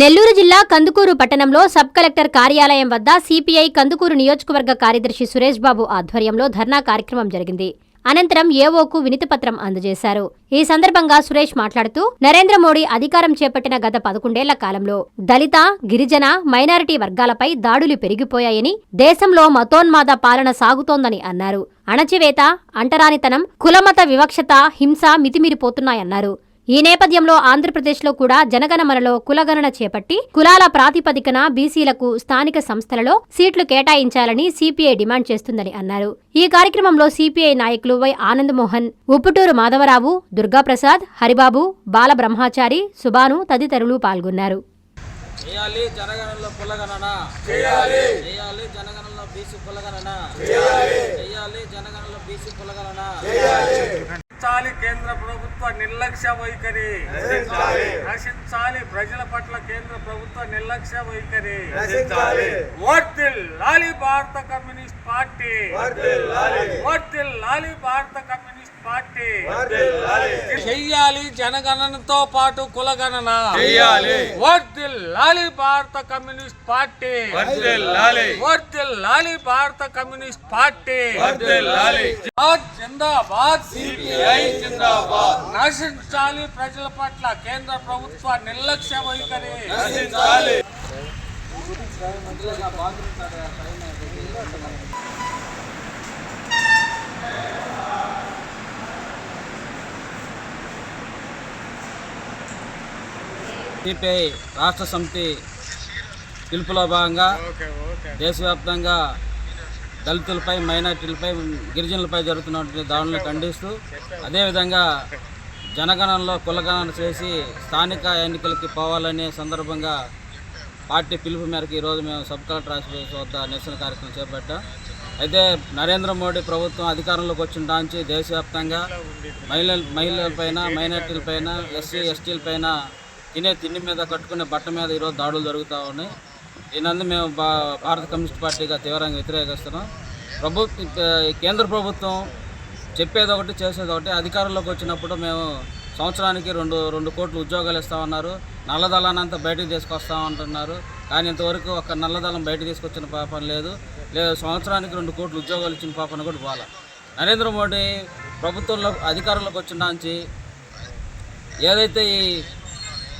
నెల్లూరు జిల్లా కందుకూరు పట్టణంలో sub collector కార్యాలయం వద్ద సిపిఐ కందుకూరు నియోజకవర్గ కార్యదర్శి సురేష్ బాబు ఆధ్వర్యంలో ధర్నా కార్యక్రమం జరిగింది. అనంతరం ఏఓకు వినతిపత్రం అందజేశారు. ఈ సందర్భంగా సురేష్ మాట్లాడుతూ నరేంద్ర మోడీ అధికారం చేపట్టిన గత పదకొండేళ్ళ కాలంలో దళిత గిరిజన మైనారిటీ వర్గాలపై దాడులు పెరిగిపోయాయని దేశంలో మతోన్మాద పాలన సాగుతోందని అన్నారు. అణచివేత అంటరానితనం కులమత వివక్షత హింస మితిమీరిపోతున్నాయన్నారు. ఈ నేపథ్యంలో ఆంధ్రప్రదేశ్లో కూడా జనగణమనలో కులగణన చేపట్టి కులాల ప్రాతిపదికన బీసీలకు స్థానిక సంస్థలలో సీట్లు కేటాయించాలని సిపిఐ డిమాండ్ చేస్తుందని అన్నారు. ఈ కార్యక్రమంలో సిపిఐ నాయకులు వై ఆనందమోహన్ ఉప్పుటూరు మాధవరావు దుర్గాప్రసాద్ హరిబాబు బాల బ్రహ్మాచారి సుబాను తదితరులు పాల్గొన్నారు. చేయాలి జనగణనలో కులగణన. చేయాలి. చేయాలి జనగణనలో బీసీ కులగణన. చేయాలి. చేయాలి జనగణనలో బీసీ కులగణన. నశించాలి కేంద్ర ప్రభుత్వ నిర్లక్ష్య వైఖరి. నశించాలి ప్రజల పట్ల కేంద్ర ప్రభుత్వ నిర్లక్ష్య వైఖరి. వర్తిల్లాలి భారత కమ్యూనిస్ట్ పార్టీ. వర్తిల్లాలి భారత కమ్యూనిస్ట్ పార్టీ. చెయ్యాలి జనగణనతో పాటు కులగణన. చెయ్యాలి. వర్తిల్లాలి భారత కమ్యూనిస్ట్ పార్టీ. వర్ధిల్లాలి. వర్తిల్లాలి భారత కమ్యూనిస్ట్ పార్టీ. వర్ధిల్లాలి. జిందాబాద్ సిపిఐ జిందాబాద్. నశించాలి ప్రజల పట్ల కేంద్ర ప్రభుత్వ నిర్లక్ష్య వైఖరి. నశించాలి. సిపిఐ రాష్ట్ర సమితి పిలుపులో భాగంగా దేశవ్యాప్తంగా దళితులపై మైనార్టీలపై గిరిజనులపై జరుగుతున్నటువంటి దాడులను ఖండిస్తూ అదేవిధంగా జనగణనలో కులగణన చేసి స్థానిక ఎన్నికలకి పోవాలనే సందర్భంగా పార్టీ పిలుపు మేరకు ఈరోజు మేము సబ్ కలెక్టర్ ఆఫీస్ వద్ద నిరసన కార్యక్రమం చేపట్టాం. అయితే నరేంద్ర మోడీ ప్రభుత్వం అధికారంలోకి వచ్చిన దాంచి దేశవ్యాప్తంగా మహిళల మహిళలపైన మైనార్టీలపైన ఎస్సీ ఎస్టీలపైన తినే తిండి మీద కట్టుకునే బట్ట మీద ఈరోజు దాడులు జరుగుతూ ఉన్నాయి. దీనందు మేము భా భారత కమ్యూనిస్ట్ పార్టీగా తీవ్రంగా వ్యతిరేకిస్తున్నాం. ప్రభు కేంద్ర ప్రభుత్వం చెప్పేది ఒకటి చేసేది ఒకటి. అధికారంలోకి వచ్చినప్పుడు మేము సంవత్సరానికి రెండు రెండు కోట్లు ఉద్యోగాలు ఇస్తామన్నారు. నల్లదళాన్ని అంతా బయటకు తీసుకొస్తామంటున్నారు కానీ ఇంతవరకు ఒక నల్లదళం బయట తీసుకొచ్చిన పాపం లేదు. లేదు సంవత్సరానికి రెండు కోట్లు ఉద్యోగాలు ఇచ్చిన పాపను కూడా పోలా నరేంద్ర మోడీ ప్రభుత్వంలో అధికారంలోకి వచ్చిన నుంచి ఏదైతే ఈ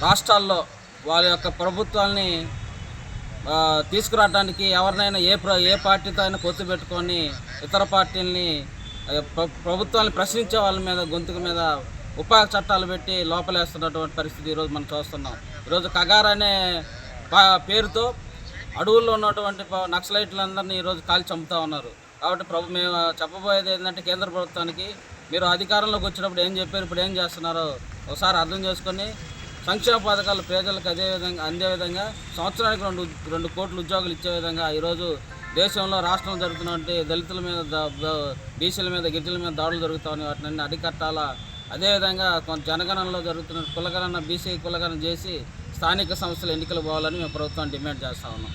రాష్ట్రాల్లో వాళ్ళ యొక్క ప్రభుత్వాల్ని తీసుకురావడానికి ఎవరినైనా ఏ ప్ర ఏ పార్టీతో అయినా పొత్తు పెట్టుకొని ఇతర పార్టీలని ప్ర- ప్రభుత్వాన్ని ప్రశ్నించే వాళ్ళ మీద గొంతుకు మీద ఉపాయ చట్టాలు పెట్టి లోపలేస్తున్నటువంటి పరిస్థితి ఈరోజు మనం చూస్తున్నాం. ఈరోజు కగార్ అనే పా- పేరుతో అడవుల్లో ఉన్నటువంటి నక్సలైట్లందరినీ ఈరోజు కాల్చి చంపుతా ఉన్నారు. కాబట్టి ప్రభు మేము చెప్పబోయేది ఏంటంటే కేంద్ర ప్రభుత్వానికి మీరు అధికారంలోకి వచ్చినప్పుడు ఏం చెప్పారు ఇప్పుడు ఏం చేస్తున్నారో ఒకసారి అర్థం చేసుకొని సంక్షేమ పథకాలు ప్రజలకు అదే విధంగా అందే విధంగా సంవత్సరానికి రెండు రెండు కోట్ల ఉద్యోగాలు ఇచ్చే విధంగా ఈరోజు దేశంలో రాష్ట్రంలో జరుగుతున్నటువంటి దళితుల మీద బీసీల మీద గిరిజల మీద దాడులు జరుగుతాయని వాటిని అరికట్టాలా. అదేవిధంగా కొంత జనగణనలో జరుగుతున్న కులగణన బీసీ కులగణన చేసి స్థానిక సంస్థలు ఎన్నికలు పోవాలని మేము ప్రభుత్వాన్ని డిమాండ్ చేస్తా ఉన్నాం.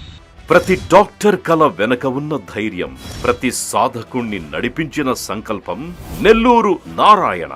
ప్రతి డాక్టర్ కల వెనక ఉన్న ధైర్యం ప్రతి సాధకుణ్ణి నడిపించిన సంకల్పం నెల్లూరు నారాయణ.